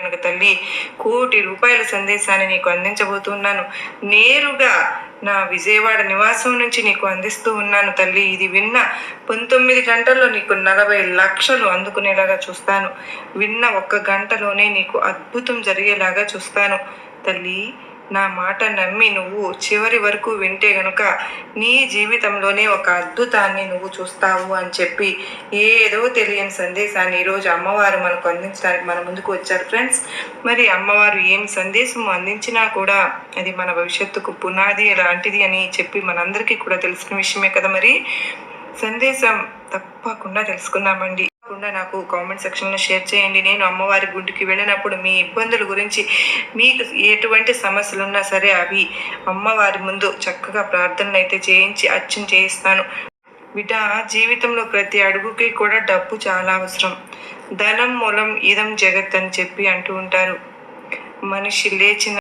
కనుక తల్లి కోటి రూపాయల సందేశాన్ని నీకు అందించబోతున్నాను. నేరుగా నా విజయవాడ నివాసం నుంచి నీకు అందిస్తూ ఉన్నాను తల్లి. ఇది విన్న పంతొమ్మిది గంటల్లో నీకు నలభై లక్షలు అందుకునేలాగా చూస్తాను. విన్న ఒక్క గంటలోనే నీకు అద్భుతం జరిగేలాగా చూస్తాను తల్లి. నా మాట నమ్మి నువ్వు చివరి వరకు వింటే గనుక నీ జీవితంలోనే ఒక అద్భుతాన్ని నువ్వు చూస్తావు అని చెప్పి ఏదో తెలియని సందేశాన్ని ఈరోజు అమ్మవారు మనకు అందించడానికి మన ముందుకు వచ్చారు ఫ్రెండ్స్. మరి అమ్మవారు ఏం సందేశం అందించినా కూడా అది మన భవిష్యత్తుకు పునాది లాంటిది అని చెప్పి మనందరికీ కూడా తెలిసిన విషయమే కదా మరి. సందేశం తప్పకుండా తెలుసుకుందామండి. తప్పకుండా నాకు కామెంట్ సెక్షన్లో షేర్ చేయండి. నేను అమ్మవారి గుడికి వెళ్ళినప్పుడు మీ ఇబ్బందుల గురించి మీకు ఎటువంటి సమస్యలు ఉన్నా సరే అవి అమ్మవారి ముందు చక్కగా ప్రార్థనలు అయితే చేయించి అర్చన చేయిస్తాను. బిడ్డ జీవితంలో ప్రతి అడుగుకి కూడా డబ్బు చాలా అవసరం. ధనం మూలం ఇదం జగత్ అని చెప్పి అంటూ ఉంటారు. మనిషి లేచిన